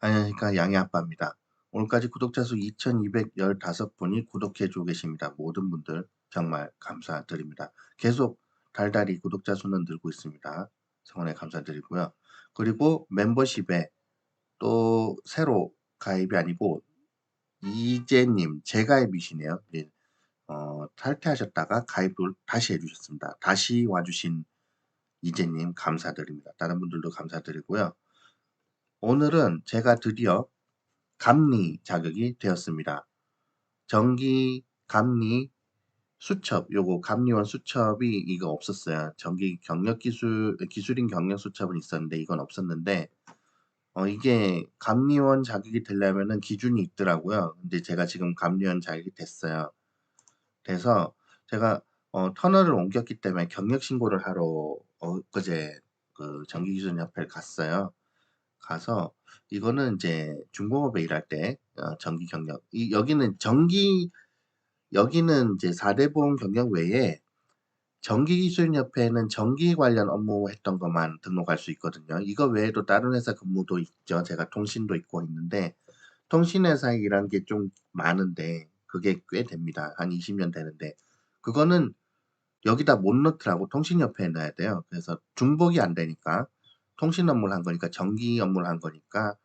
안녕하십니까 양의 아빠입니다. 오늘까지 구독자 수 2215분이 구독해 주고 계십니다. 모든 분들 정말 감사드립니다. 계속 달달이 구독자 수는 늘고 있습니다. 성원에 감사드리고요. 그리고 멤버십에 또 새로 가입이 아니고 이재님 재가입이시네요. 예. 어, 탈퇴하셨다가 가입을 다시 해주셨습니다. 다시 와주신 이재님 감사드립니다. 다른 분들도 감사드리고요. 오늘은 제가 드디어 감리 자격이 되었습니다. 정기 감리 수첩 요거 감리원 수첩이 이거 없었어요. 정기 경력 기술 기술인 경력 수첩은 있었는데 이건 없었는데 어 이게 감리원 자격이 되려면은 기준이 있더라고요. 근데 제가 지금 감리원 자격이 됐어요. 그래서 제가 어 터널을 옮겼기 때문에 경력 신고를 하러 엊그제 그 정기기술협회를 갔어요. 가서 이거는 이제 중공업에 일할 때 어, 정기 경력 이 여기는 정기 여기는 이제 4대 보험 경력 외에 정기기술협회는 정기 관련 업무 했던 것만 등록할 수 있거든요. 이거 외에도 다른 회사 근무도 있죠. 제가 통신도 있고 있는데 통신회사에 일한 게 좀 많은데 그게 꽤 됩니다. 한 20년 되는데 그거는 여기다 못 넣더라고 통신협회에 넣어야 돼요. 그래서 중복이 안 되니까 통신 업무를 한 거니까 전기 업무를 한 거니까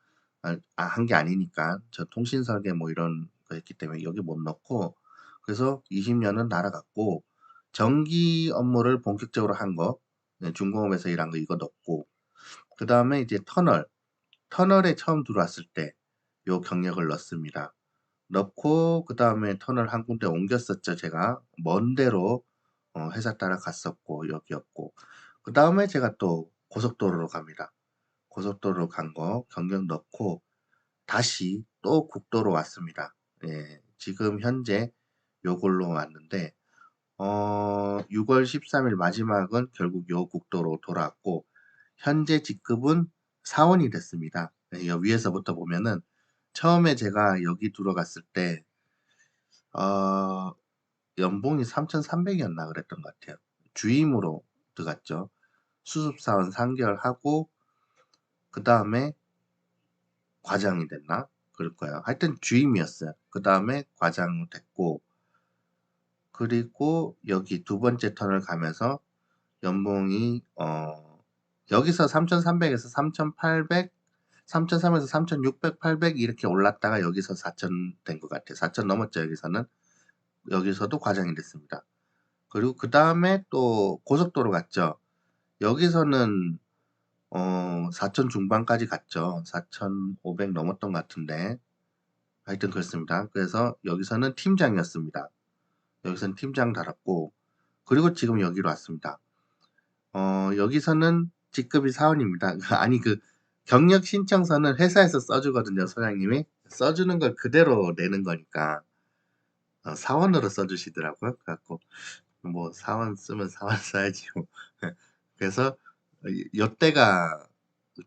아, 한 게 아니니까 저 통신 설계 뭐 이런 거 했기 때문에 여기 못 넣고 그래서 20년은 날아갔고 전기 업무를 본격적으로 한 거, 네, 중공업에서 일한 거 이거 넣고 그 다음에 이제 터널 터널에 처음 들어왔을 때 요 경력을 넣습니다. 넣고 그 다음에 터널 한 군데 옮겼었죠 제가 먼 데로 어, 회사 따라 갔었고 여기였고 그 다음에 제가 또 고속도로로 갑니다. 고속도로 간 거 경력 넣고 다시 또 국도로 왔습니다. 예, 지금 현재 요걸로 왔는데 어, 6월 13일 마지막은 결국 요 국도로 돌아왔고 현재 직급은 사원이 됐습니다. 예, 위에서부터 보면은 처음에 제가 여기 들어갔을 때 어, 연봉이 3,300이었나 그랬던 것 같아요. 주임으로 들어갔죠. 수습사원 3개월 하고 그 다음에 과장이 됐나? 그럴 거예요. 하여튼 주임이었어요. 그 다음에 과장 됐고 그리고 여기 두 번째 턴을 가면서 연봉이 어 여기서 3,300에서 3,800 3,300에서 3,600, 800 이렇게 올랐다가 여기서 4,000 된 것 같아요. 4,000 넘었죠, 여기서는. 여기서도 과장이 됐습니다. 그리고 그 다음에 또 고속도로 갔죠. 여기서는 어, 4천 중반까지 갔죠. 4,500 넘었던 것 같은데 하여튼 그렇습니다. 그래서 여기서는 팀장이었습니다. 여기서는 팀장 달았고 그리고 지금 여기로 왔습니다. 어, 여기서는 직급이 사원입니다. 아니 그 경력 신청서는 회사에서 써주거든요. 소장님이 써주는 걸 그대로 내는 거니까 어, 사원으로 써주시더라고요. 그래갖고 뭐 사원 쓰면 사원 써야지. 뭐. 그래서 요때가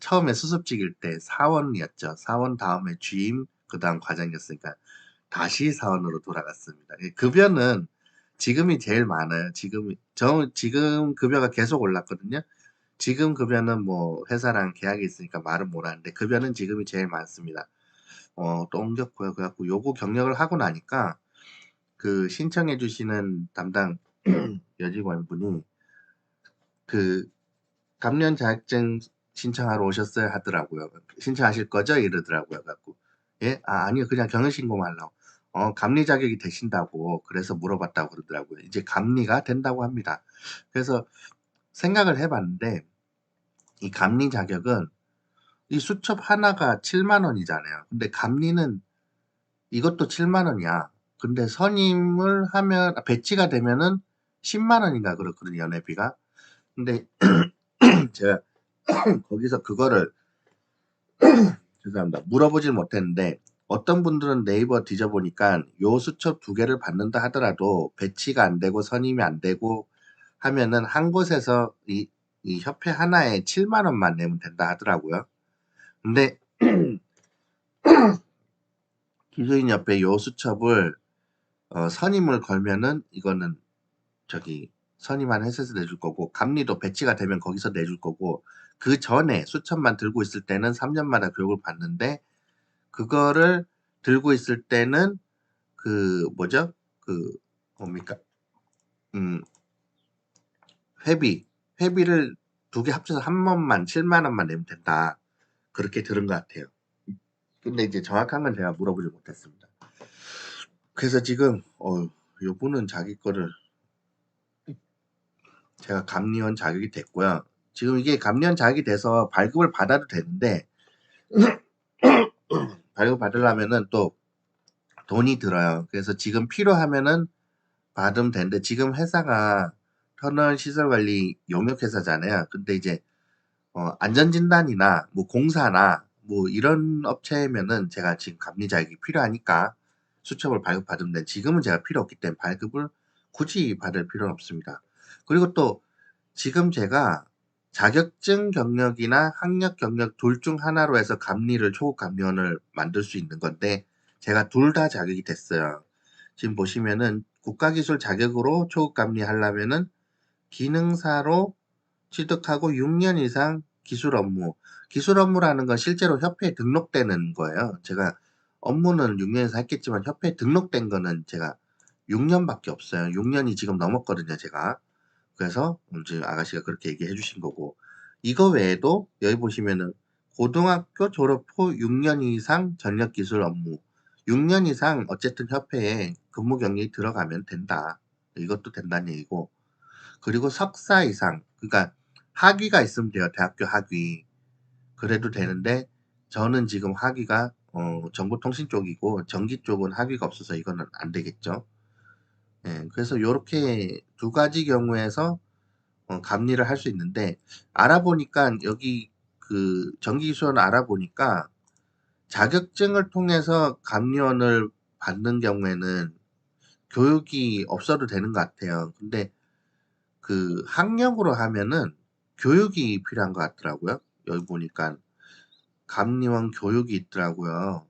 처음에 수습직일 때 사원이었죠. 사원 다음에 주임, 그 다음 과장이었으니까 다시 사원으로 돌아갔습니다. 급여는 지금이 제일 많아요. 지금, 저, 지금 급여가 계속 올랐거든요. 지금 급여는 뭐 회사랑 계약이 있으니까 말은 못 하는데 급여는 지금이 제일 많습니다. 어, 또 옮겼고요. 그래갖고 요거 경력을 하고 나니까 그 신청해 주시는 담당 여직원분이 그 감면 자격증 신청하러 오셨어요 하더라고요. 신청하실 거죠? 이러더라고요. 갖고 예? 아 아니요 그냥 경영 신고만 하려고. 어 감리 자격이 되신다고 그래서 물어봤다고 그러더라고요. 이제 감리가 된다고 합니다. 그래서 생각을 해봤는데 이 감리 자격은 이 수첩 하나가 7만 원이잖아요. 근데 감리는 이것도 7만 원이야. 근데 선임을 하면 배치가 되면은 10만 원인가 그렇거든요. 연회비가. 근데 제가 거기서 그거를 죄송합니다. 물어보질 못했는데 어떤 분들은 네이버 뒤져보니까 요 수첩 두 개를 받는다 하더라도 배치가 안 되고 선임이 안 되고 하면은 한 곳에서 이, 이 협회 하나에 7만 원만 내면 된다 하더라고요. 근데 기술인 옆에 요 수첩을 어, 선임을 걸면은 이거는 저기 선임한 회사에서 내줄 거고 감리도 배치가 되면 거기서 내줄 거고 그 전에 수천만 들고 있을 때는 3년마다 교육을 받는데 그거를 들고 있을 때는 그 뭐죠? 그 뭡니까? 음 회비 회비를 두 개 합쳐서 한 번만 7만 원만 내면 된다. 그렇게 들은 것 같아요. 근데 이제 정확한 건 제가 물어보지 못했습니다. 그래서 지금 어 요분은 자기 거를 제가 감리원 자격이 됐고요. 지금 이게 감리원 자격이 돼서 발급을 받아도 되는데 발급 받으려면은 또 돈이 들어요. 그래서 지금 필요하면은 받으면 되는데 지금 회사가 터널 시설 관리 용역 회사잖아요. 근데 이제 어, 안전 진단이나 뭐 공사나 뭐 이런 업체면은 제가 지금 감리 자격이 필요하니까 수첩을 발급받으면 돼. 지금은 제가 필요 없기 때문에 발급을 굳이 받을 필요는 없습니다. 그리고 또 지금 제가 자격증 경력이나 학력 경력 둘 중 하나로 해서 감리를 초급 감리원을 만들 수 있는 건데 제가 둘 다 자격이 됐어요. 지금 보시면은 국가기술 자격으로 초급 감리 하려면은 기능사로 취득하고 6년 이상 기술 업무. 기술 업무라는 건 실제로 협회에 등록되는 거예요. 제가 업무는 6년에서 했겠지만 협회에 등록된 거는 제가 6년밖에 없어요. 6년이 지금 넘었거든요, 제가. 그래서 지금 아가씨가 그렇게 얘기해 주신 거고. 이거 외에도 여기 보시면은 고등학교 졸업 후 6년 이상 전력 기술 업무. 6년 이상 어쨌든 협회에 근무 경력이 들어가면 된다. 이것도 된다는 얘기고. 그리고 석사 이상, 그러니까 학위가 있으면 돼요. 대학교 학위. 그래도 되는데 저는 지금 학위가 어, 정보통신 쪽이고 전기 쪽은 학위가 없어서 이거는 안 되겠죠. 예, 그래서 이렇게 두 가지 경우에서 어, 감리를 할 수 있는데 알아보니까 여기 그 전기기술원 알아보니까 자격증을 통해서 감리원을 받는 경우에는 교육이 없어도 되는 것 같아요. 근데 그 학력으로 하면은 교육이 필요한 것 같더라고요. 여기 보니까 감리원 교육이 있더라고요.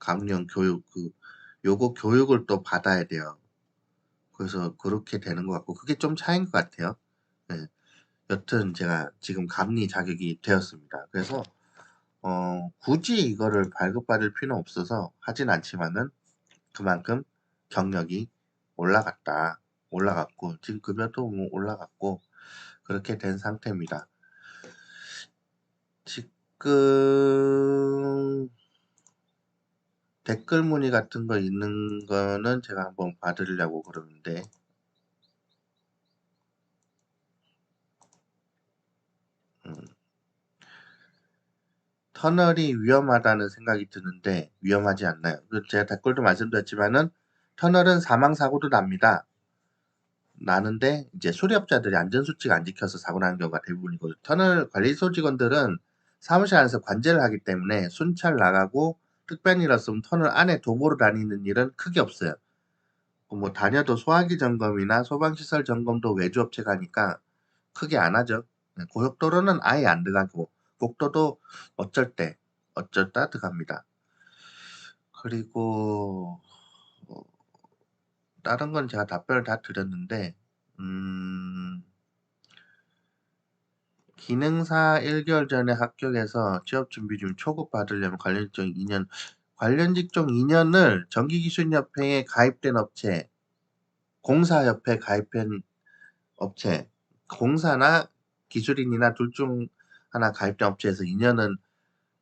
감리원 교육 그 요거 교육을 또 받아야 돼요. 그래서 그렇게 되는 것 같고 그게 좀 차이인 것 같아요. 네. 여튼 제가 지금 감리 자격이 되었습니다. 그래서 어, 굳이 이거를 발급받을 필요는 없어서 하진 않지만은 그만큼 경력이 올라갔다. 올라갔고 지금 급여도 뭐 올라갔고 그렇게 된 상태입니다. 지금 댓글 문의 같은 거 있는 거는 제가 한번 받으려고 그러는데 음. 터널이 위험하다는 생각이 드는데 위험하지 않나요? 제가 댓글도 말씀드렸지만은 터널은 사망 사고도 납니다. 나는데 이제 수리업자들이 안전수칙 안 지켜서 사고 나는 경우가 대부분이거든요. 터널 관리소 직원들은 사무실 안에서 관제를 하기 때문에 순찰 나가고 일었으면 터널 안에 도보로 다니는 일은 크게 없어요. 뭐 다녀도 소화기 점검이나 소방시설 점검도 외주업체 가니까 크게 안 하죠. 네, 고속도로는 아예 안 들어가고 국도도 어쩔 때 어쩔 때 들어갑니다. 그리고 다른 건 제가 답변을 다 드렸는데 음, 기능사 1개월 전에 합격해서 취업 준비 중 초급 받으려면 관련 직종 2년 관련 직종 2년을 전기기술협회에 가입된 업체 공사협회 가입된 업체 공사나 기술인이나 둘 중 하나 가입된 업체에서 2년은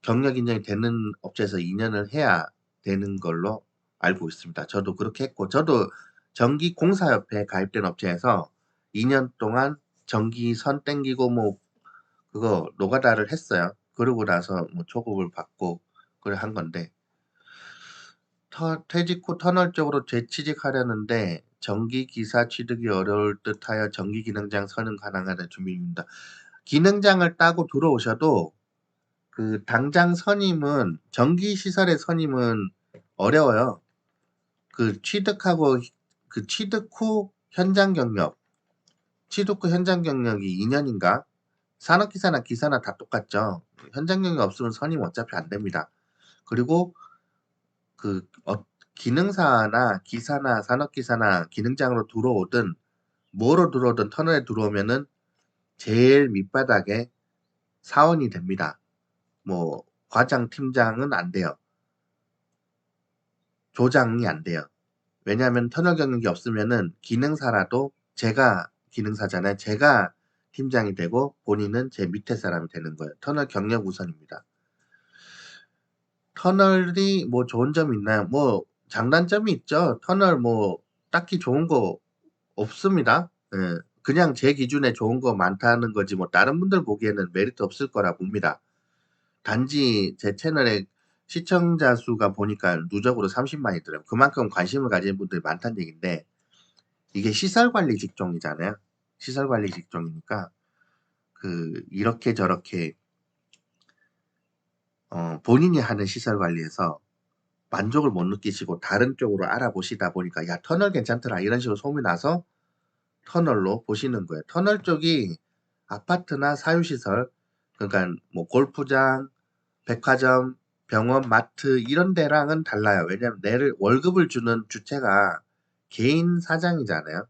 경력 인정이 되는 업체에서 2년을 해야 되는 걸로 알고 있습니다. 저도 그렇게 했고 저도 전기 공사협회에 가입된 업체에서 2년 동안 전기 선 땡기고 뭐 그거 노가다를 했어요. 그러고 나서 뭐 초급을 받고 그래 한 건데 터, 퇴직 후 터널 쪽으로 재취직하려는데 전기 기사 취득이 어려울 듯하여 전기 기능장 선임 가능하다 준비입니다. 기능장을 따고 들어오셔도 그 당장 선임은 전기 시설의 선임은 어려워요. 그 취득하고 그 취득 후 현장 경력, 취득 후 현장 경력이 2년인가? 산업기사나 기사나 다 똑같죠. 현장 경력 없으면 선임 어차피 안 됩니다. 그리고 그 어, 기능사나 기사나 산업기사나 기능장으로 들어오든 뭐로 들어오든 터널에 들어오면은 제일 밑바닥에 사원이 됩니다. 뭐 과장 팀장은 안 돼요. 조장이 안 돼요. 왜냐하면 터널 경력이 없으면은 기능사라도 제가 기능사잖아요. 제가 팀장이 되고 본인은 제 밑에 사람이 되는 거예요. 터널 경력 우선입니다. 터널이 뭐 좋은 점이 있나요? 뭐 장단점이 있죠. 터널 뭐 딱히 좋은 거 없습니다. 예, 그냥 제 기준에 좋은 거 많다는 거지 뭐 다른 분들 보기에는 메리트 없을 거라 봅니다. 단지 제 채널에 시청자 수가 보니까 누적으로 30만이더라고요. 그만큼 관심을 가진 분들이 많다는 얘기인데 이게 시설 관리 직종이잖아요. 시설 관리 직종이니까 그 이렇게 저렇게 어, 본인이 하는 시설 관리에서 만족을 못 느끼시고 다른 쪽으로 알아보시다 보니까 야 터널 괜찮더라 이런 식으로 소문이 나서 터널로 보시는 거예요. 터널 쪽이 아파트나 사유시설 그러니까 뭐 골프장, 백화점, 병원, 마트 이런 데랑은 달라요. 왜냐하면 내를 월급을 주는 주체가 개인 사장이잖아요.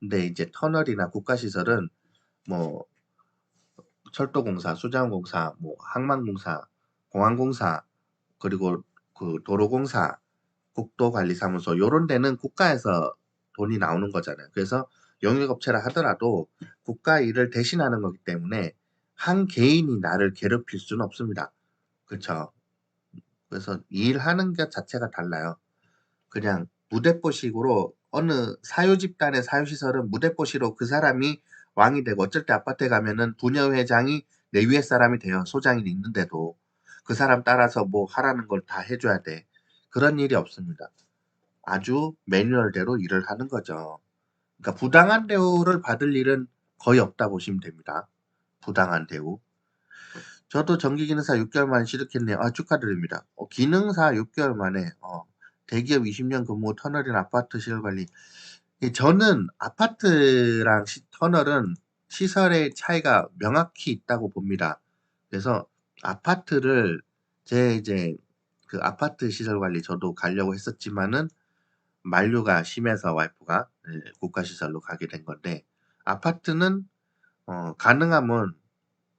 근데 이제 터널이나 국가시설은 뭐 철도공사, 수자원공사, 뭐 항만공사, 공항공사 그리고 그 도로공사, 국도관리사무소 요런 데는 국가에서 돈이 나오는 거잖아요. 그래서 영역업체라 하더라도 국가 일을 대신하는 거기 때문에 한 개인이 나를 괴롭힐 수는 없습니다. 그렇죠? 그래서 일하는 것 자체가 달라요. 그냥 무대뽀식으로 어느 사유 집단의 사유 시설은 무대뽀시로 그 사람이 왕이 되고 어쩔 때 아파트에 가면은 부녀 회장이 내 위에 사람이 돼요. 소장이 있는데도 그 사람 따라서 뭐 하라는 걸 다 해줘야 돼. 그런 일이 없습니다. 아주 매뉴얼대로 일을 하는 거죠. 그러니까 부당한 대우를 받을 일은 거의 없다 보시면 됩니다. 부당한 대우. 저도 정기기능사 6개월 만에 취득했네요. 아, 축하드립니다. 어, 기능사 6개월 만에 어, 대기업 20년 근무 터널이나 아파트 시설 관리. 저는 아파트랑 시, 터널은 시설의 차이가 명확히 있다고 봅니다. 그래서 아파트를 제 이제 그 아파트 시설 관리 저도 가려고 했었지만은 만류가 심해서 와이프가 예, 국가 시설로 가게 된 건데 아파트는 어, 가능하면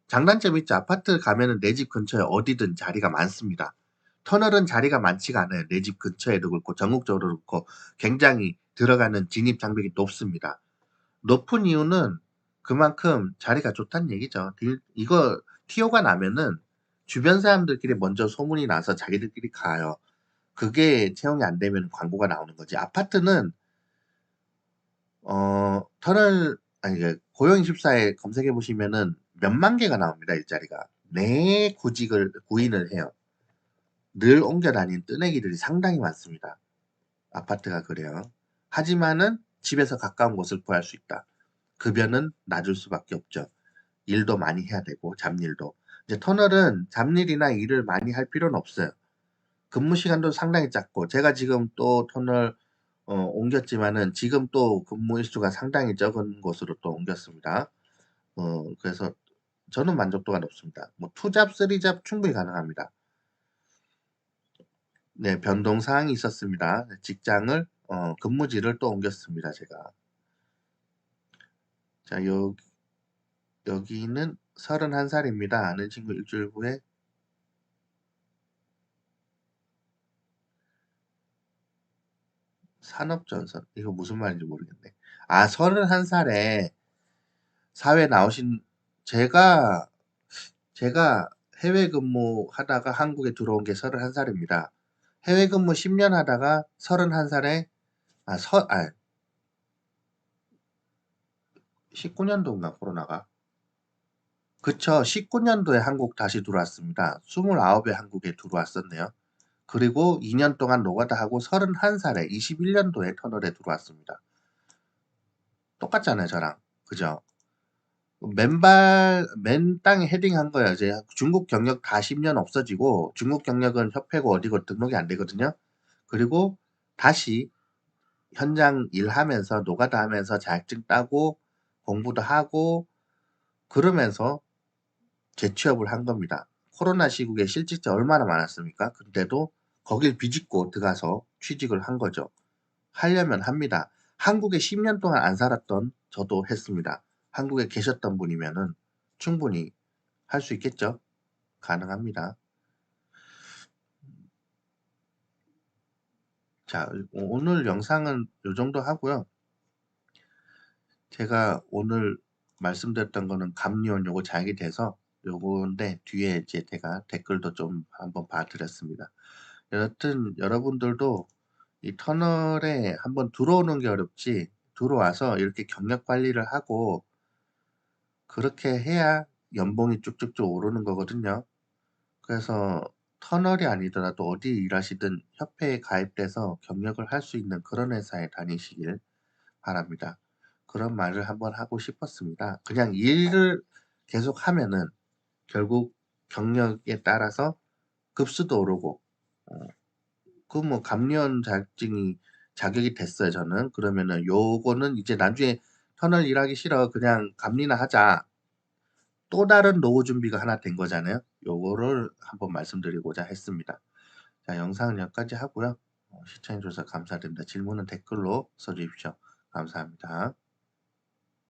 장단점이 있죠. 아파트 가면은 내 집 근처에 어디든 자리가 많습니다. 터널은 자리가 많지가 않아요. 내 집 근처에도 그렇고 전국적으로 그렇고 굉장히 들어가는 진입 장벽이 높습니다. 높은 이유는 그만큼 자리가 좋다는 얘기죠. 이거 티오가 나면은 주변 사람들끼리 먼저 소문이 나서 자기들끼리 가요. 그게 채용이 안 되면 광고가 나오는 거지. 아파트는 어 터널 아니 그 고용24에 검색해 보시면은 몇만 개가 나옵니다. 일자리가. 내 구직을 구인을 해요. 늘 옮겨 다니는 뜨내기들이 상당히 많습니다. 아파트가 그래요. 하지만은 집에서 가까운 곳을 구할 수 있다. 급여는 낮을 수밖에 없죠. 일도 많이 해야 되고 잡일도. 이제 터널은 잡일이나 일을 많이 할 필요는 없어요. 근무 시간도 상당히 작고 제가 지금 또 터널 어, 옮겼지만은 지금 또 근무 일수가 상당히 적은 곳으로 또 옮겼습니다. 어, 그래서 저는 만족도가 높습니다. 뭐 투잡, 쓰리잡 충분히 가능합니다. 네, 변동 사항이 있었습니다. 직장을 어, 근무지를 또 옮겼습니다. 제가. 자, 여, 여기는 31살입니다. 아는 친구 일주일 후에 산업전선 이거 무슨 말인지 모르겠네. 아, 31살에 사회 나오신 제가 제가 해외 근무하다가 한국에 들어온 게 31살입니다. 해외 근무 10년 하다가 31살에 아, 서, 아 19년도인가 코로나가 그쵸 19년도에 한국 다시 들어왔습니다. 29에 한국에 들어왔었네요. 그리고 2년 동안 노가다 하고 31살에 21년도에 터널에 들어왔습니다. 똑같잖아요 저랑 그죠? 맨발 맨 땅에 헤딩한 거예요. 이제 중국 경력 다 10년 없어지고 중국 경력은 협회고 어디고 등록이 안 되거든요. 그리고 다시 현장 일하면서 노가다 하면서 자격증 따고 공부도 하고 그러면서 재취업을 한 겁니다. 코로나 시국에 실직자 얼마나 많았습니까? 근데도 거길 비집고 들어가서 취직을 한 거죠. 하려면 합니다. 한국에 10년 동안 안 살았던 저도 했습니다. 한국에 계셨던 분이면은 충분히 할 수 있겠죠? 가능합니다. 자, 오늘 영상은 요 정도 하고요. 제가 오늘 말씀드렸던 거는 감리온 요거 자격이 돼서 요건데 뒤에 이제 제가 댓글도 좀 한번 봐드렸습니다. 여튼 여러분들도 이 터널에 한번 들어오는 게 어렵지 들어와서 이렇게 경력 관리를 하고 그렇게 해야 연봉이 쭉쭉쭉 오르는 거거든요. 그래서 터널이 아니더라도 어디 일하시든 협회에 가입돼서 경력을 할 수 있는 그런 회사에 다니시길 바랍니다. 그런 말을 한번 하고 싶었습니다. 그냥 일을 계속 하면은 결국 경력에 따라서 급수도 오르고 어, 그뭐 감리원 자격증이 자격이 됐어요 저는 그러면은 요거는 이제 나중에 터널 일하기 싫어. 그냥 감리나 하자. 또 다른 노후 준비가 하나 된 거잖아요. 요거를 한번 말씀드리고자 했습니다. 자 영상은 여기까지 하고요. 어, 시청해 주셔서 감사드립니다. 질문은 댓글로 써주십시오. 감사합니다